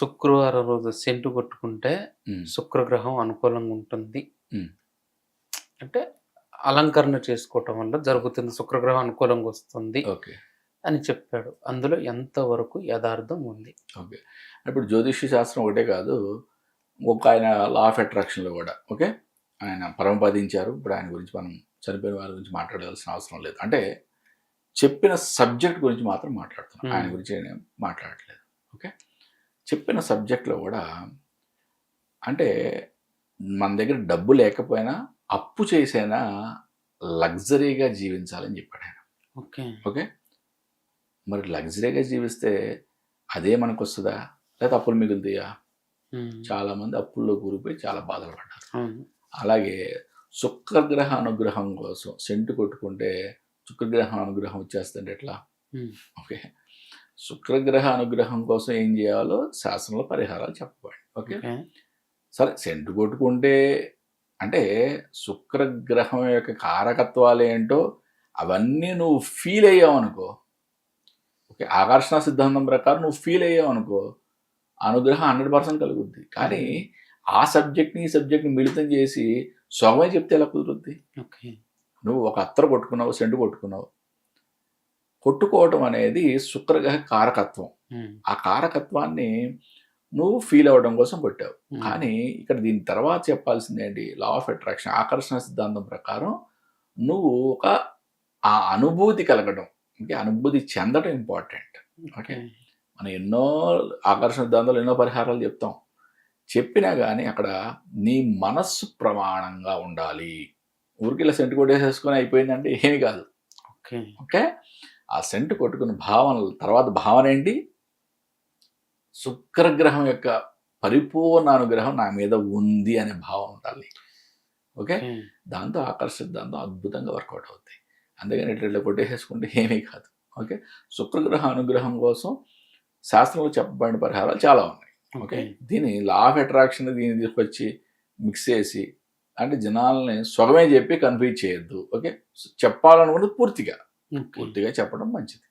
శుక్రవారం రోజు సెంటు కొట్టుకుంటే శుక్రగ్రహం అనుకూలంగా ఉంటుంది. అంటే అలంకరణ చేసుకోవటం వల్ల జరుగుతుంది శుక్రగ్రహం అనుకూలంగా వస్తుంది ఓకే. అని చెప్పాడు. అందులో ఎంతవరకు యథార్థం ఉంది? ఓకే. ఇప్పుడు జ్యోతిష్య శాస్త్రం ఒకటే కాదు ఒక ఆయన లా ఆఫ్ అట్రాక్షన్లో కూడా ఓకే? ఆయన పరమపదించారు ఇప్పుడు ఆయన గురించి మనం చనిపోయిన వారి గురించి మాట్లాడాల్సిన అవసరం లేదు. అంటే చెప్పిన సబ్జెక్ట్ గురించి మాత్రం మాట్లాడుతున్నాం. ఆయన గురించి నేను మాట్లాడట్లేదు. ఓకే? చెప్పిన సబ్జెక్ట్లో కూడా అంటే మన దగ్గర డబ్బు లేకపోయినా అప్పు చేసైనా లగ్జరీగా జీవించాలని చెప్పాడు ఆయన. ఓకే. ఓకే? మరి లగ్జరీగా జీవిస్తే అదే మనకు వస్తుందా లేదా అప్పులు మిగులుతాయా? ఉమ్. చాలా మంది అప్పుల్లో కూరిపోయి చాలా బాధలు పడ్డారు. అలాగే శుక్రగ్రహ అనుగ్రహం కోసం సెంటు కొట్టుకుంటే శుక్రగ్రహ అనుగ్రహం వచ్చేస్తుంటే ఎట్లా. ఓకే? శుక్రగ్రహ అనుగ్రహం కోసం ఏం చేయాలో శాస్త్రంలో పరిహారాలు చెప్పబడి ఓకే? సరే సెంటు కొట్టుకుంటే అంటే శుక్రగ్రహం యొక్క కారకత్వాలు ఏంటో అవన్నీ నువ్వు ఫీల్ అయ్యావు అనుకో ఓకే? ఆకర్షణ సిద్ధాంతం ప్రకారం నువ్వు ఫీల్ అయ్యావు అనుకో అనుగ్రహం హండ్రెడ్ పర్సెంట్ కలుగుద్ది. కానీ ఆ సబ్జెక్ట్ని ఈ సబ్జెక్ట్ని మిళితం చేసి సొగమే చెప్తే ఎలా కుదురుద్ది? ఓకే. నువ్వు ఒక అత్తరు కొట్టుకున్నావు సెంటు కొట్టుకున్నావు. కొట్టుకోవటం అనేది శుక్రగ్రహ కారకత్వం. ఆ కారకత్వాన్ని నువ్వు ఫీల్ అవ్వడం కోసం కొట్టావు. కానీ ఇక్కడ దీని తర్వాత చెప్పాల్సింది ఏంటి? లా ఆఫ్ అట్రాక్షన్ ఆకర్షణ సిద్ధాంతం ప్రకారం నువ్వు ఒక ఆ అనుభూతి కలగడం. అంటే అనుభూతి చెందడం ఇంపార్టెంట్ ఓకే? మనం ఎన్నో ఆకర్షణ సిద్ధాంతాలు ఎన్నో పరిహారాలు చెప్తాం. చెప్పినా కానీ అక్కడ నీ మనస్సు ప్రమాణంగా ఉండాలి. ఊరికి ఇలా సెంటు కొట్టేసేసుకొని అయిపోయిందంటే ఏమి కాదు. ఓకే. ఆ సెంటు కొట్టుకున్న భావనలు తర్వాత భావన ఏంటి? శుక్రగ్రహం యొక్క పరిపూర్ణ అనుగ్రహం నా మీద ఉంది అనే భావన ఉండాలి ఓకే? దాంతో ఆకర్షణ దాంతో అద్భుతంగా వర్కౌట్ అవుతాయి అందుకని ఇట్లా ఇట్లా కొట్టేసేసుకుంటే ఏమీ కాదు. ఓకే? శుక్రగ్రహ అనుగ్రహం కోసం శాస్త్రంలో చెప్పబడిన పరిహారాలు చాలా ఉన్నాయి. ఓకే? ఓకే. దీని లా ఆఫ్ అట్రాక్షన్ దీన్ని తీసుకొచ్చి మిక్స్ చేసి అంటే జనాలని స్వగమే చెప్పి కన్ఫ్యూజ్ చేయొద్దు. ఓకే చెప్పాలనుకున్నది పూర్తిగా. పూర్తిగా చెప్పడం మంచిది.